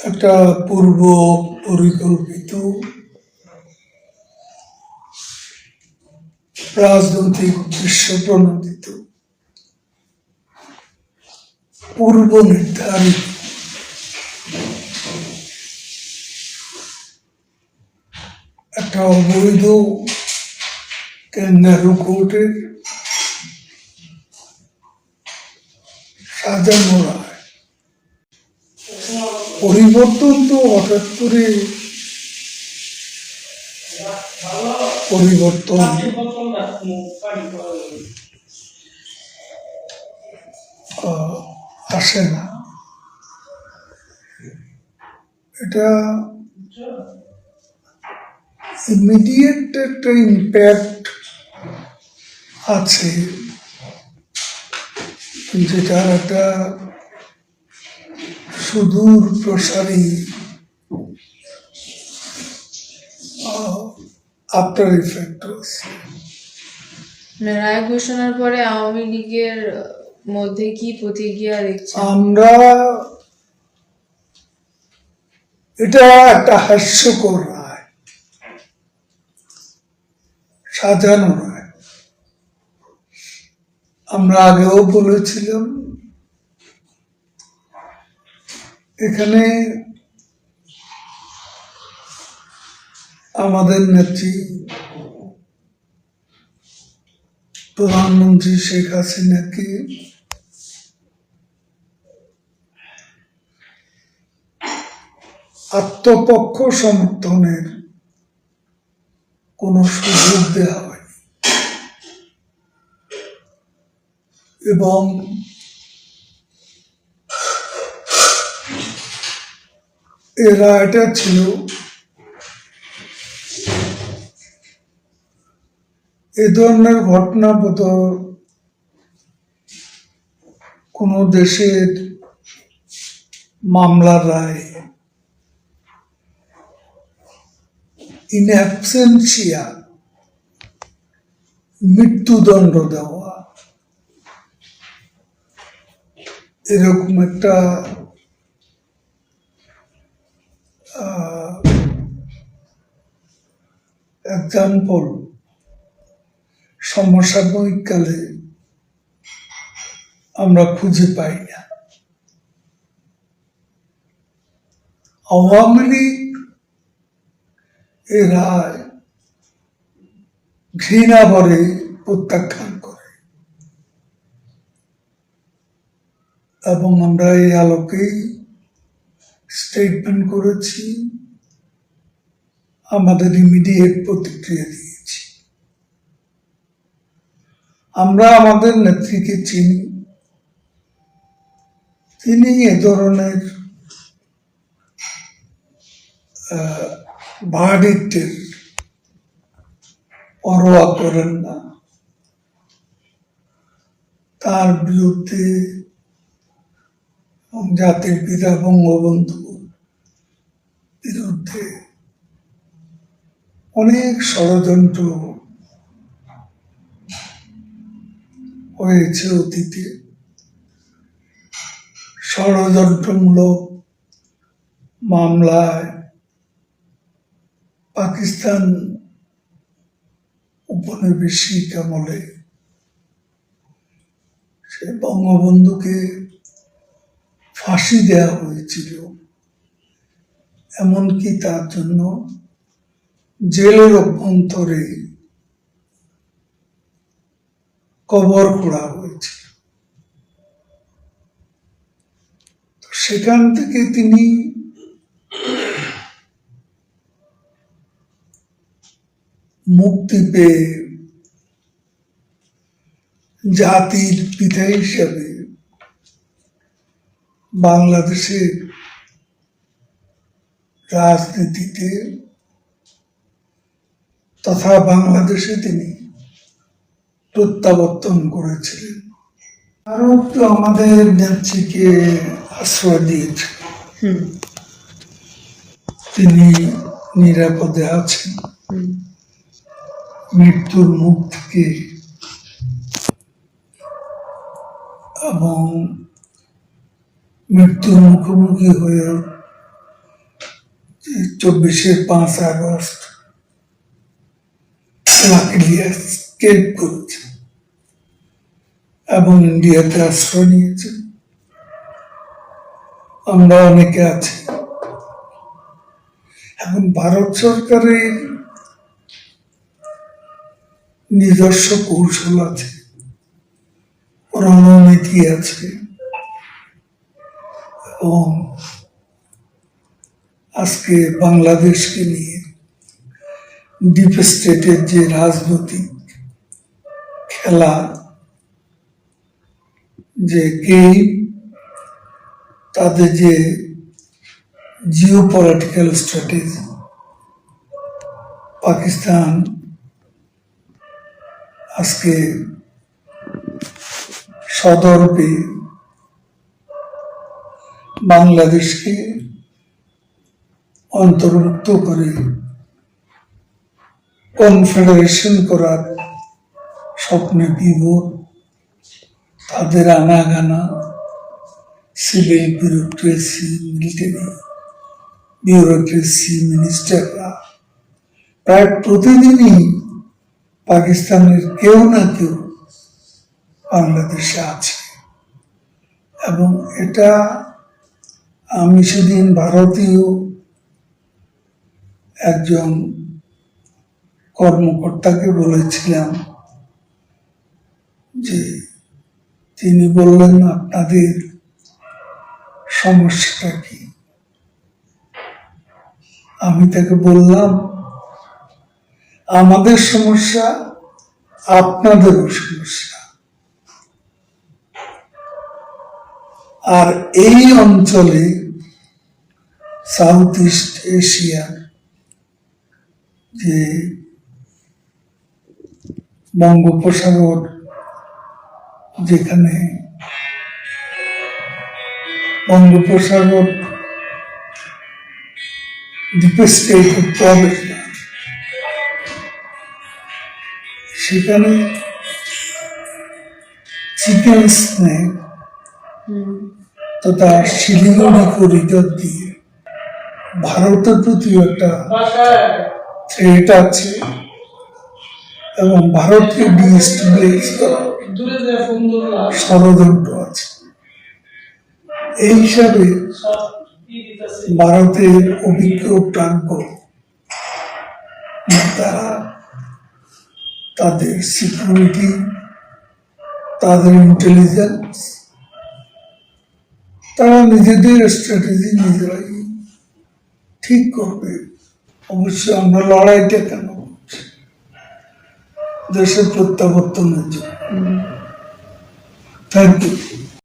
একটা পূর্ব পরিকল্পিত রাজনৈতিক উদ্দেশ্য প্রণোদিত পূর্ব নির্ধারিত। একটা অবৈধ কোর্টের সাজানো পরিবর্তন তো হঠাৎ করে পরিবর্তন। আসে না। এটা ইমিডিয়েট একটা ইম্প্যাক্ট আছে। যেটার একটা সুদূর প্রসারী আফটার ইফেক্ট মানে রায় ঘোষণার পরে আওয়ামী লীগের মধ্যে কি প্রতিক্রিয়া দেখছেন? আমরা এটা একটা হাস্যকর রায় সাজানো রায়। আমরা আগেও বলেছিলাম এখানে আমাদের নেত্রী প্রধানমন্ত্রী শেখ হাসিনাকে আত্মপক্ষ সমর্থনের কোনো সুযোগ দেওয়া এবং এই রায়টা ছিল এ ধরনের ঘটনা বোধ কোনো দেশের মামলার রায়। ইন অ্যাবসেন্সিয়া মৃত্যুদণ্ড দেওয়া। এরকম একটা এক্সাম্পল সমসাময়িক কালে আমরা খুঁজে পাই না। আওয়ামী লীগ এ রায় ঘৃণা ভরে প্রত্যাখ্যান করে এবং আমরা এই আলোকেই স্টেটমেন্ট করেছি, আমাদের ইমিডিয়েট প্রতিক্রিয়া দিয়েছি। আমরা আমাদের নেত্রীকে চিনি। তিনি এ ধরনের ভার্ডিক্টের পরোয়া করেন না। তার বিরুদ্ধে জাতির পিতা বঙ্গবন্ধু বিরুদ্ধে অনেক ষড়যন্ত্র হয়েছে অতীতে। ষড়যন্ত্রমূলক মামলায় পাকিস্তান উপনিবেশিক আমলে সে বঙ্গবন্ধুকে ফাঁসি দেওয়া হয়েছিল। এমনকি তার জন্য জেলের অভ্যন্তরে কবর খোঁড়া হয়েছিল। সেখান থেকে তিনি মুক্তি পেয়ে জাতির পিতা হিসাবে বাংলাদেশের রাজনীতিতে তথা বাংলাদেশে তিনি প্রত্যাবর্তন করেছিলেন। আরও তো আমাদের নেত্রীকে আশ্রয় দিয়েছে তিনি নিরাপদে আছেন। মৃত্যুর মুখ থেকে এবং মৃত্যুর মুখোমুখি হয়ে চব্বিশে পাঁচ আগস্ট করেছে এবং ইন্ডিয়াতে আশ্রয় নিয়েছে। আমরা অনেকে আছি। এখন ভারত সরকারের নিজস্ব কৌশল আছে রণনীতি আছে। এবং আজকে বাংলাদেশকে নিয়ে ডিপ স্টেটের যে রাজনৈতিক খেলা, যে গেম তাদের যে জিও পলিটিক্যাল স্ট্র্যাটেজি পাকিস্তান আজকে সদর্পে বাংলাদেশকে অন্তর্ভুক্ত করে কনফেডারেশন করার স্বপ্নে বিভোর তাদের আনাগানা সিভিল বিউরোক্রেসি মিলিটারি বিউরোক্রেসি মিনিস্টাররা প্রায় প্রতিদিনই পাকিস্তানের কেউ না কেউ বাংলাদেশে আছে। এবং এটা আমি সেদিন ভারতীয় একজন কর্মকর্তাকে বলেছিলাম যে তিনি বললেন, আপনাদের সমস্যাটা কি? আমি তাকে বললাম, আমাদের সমস্যা আপনাদেরও সমস্যা। আর এই অঞ্চলে সাউথ ইস্ট এশিয়া যে বঙ্গোপসাগর যেখানে বঙ্গোপসাগর প্রবেশ সেখানে চিকেন স্নেক তথা শিলিগুড়ি করিডর দিয়ে ভারতের প্রতি একটা থ্রেট আছে এবং ভারতকে ডিস্টেবিলাইজ ষড়যন্ত্র আছে। এই হিসাবে ভারতের অভিজ্ঞ প্রাজ্ঞ নেতারা তাদের সিকিউরিটি তাদের ইন্টেলিজেন্স তারা নিজেদের স্ট্র্যাটেজি নিজেরাই ঠিক করবে। অবশ্যই আমরা লড়াইটা কেন দেশের প্রত্যাবর্তনের জন্য। Thank you